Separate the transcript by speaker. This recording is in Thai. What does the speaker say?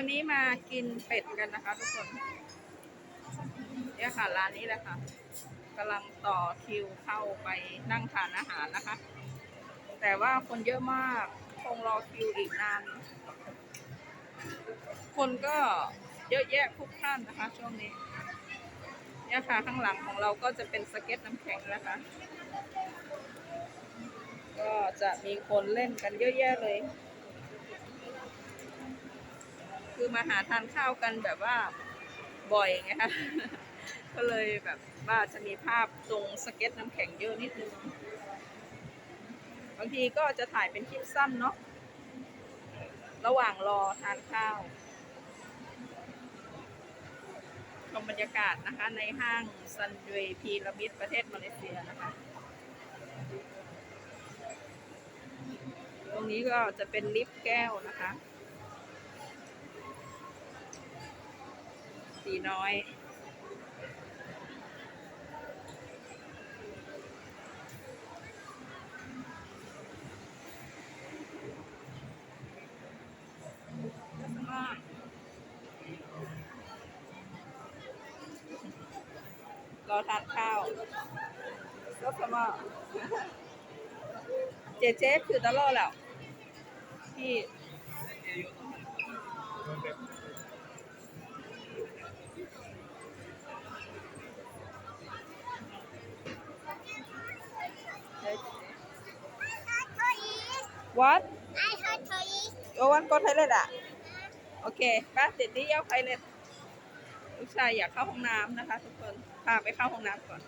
Speaker 1: วันนี้มากินเป็ดกันนะคะ ทุกคนเนี่ยค่ะร้านนี้แหละค่ะกำลังต่อคิวเข้าไปนั่งทานอาหารนะคะ แต่ว่าคนเยอะมากคงรอคิวอีกนาน คนก็เยอะแยะพลุกพล่านนะคะ ช่วงนี้เนี่ยค่ะข้างหลังของเราก็จะเป็นสเก็ตน้ำแข็งนะคะ ก็จะมีคนเล่นกันเยอะแยะเลย คือมาหาทานข้าวกันแบบว่าบ่อยไงคะก็เลยแบบว่าจะมีภาพตรงสเก็ตน้ำแข็งเยอะนิดนึงบางทีก็จะถ่ายเป็นคลิปสั้นเนาะระหว่างรอทานข้าวชมบรรยากาศนะคะ ในห้างซันเดย์พีระมิดประเทศมาเลเซียนะคะ ตรงนี้ก็จะเป็นลิฟต์แก้วนะคะ สีน้อยรอทานข้าวก็สมอเจเจคือตลอดแล้วที่ What?
Speaker 2: I heard toys.
Speaker 1: You want go toilet อะ โอเคป้าติดที่เย้าไทยเลยลูกชายอยากเข้าห้องน้ำนะคะ ทุกคน พาไปเข้าห้องน้ำก่อน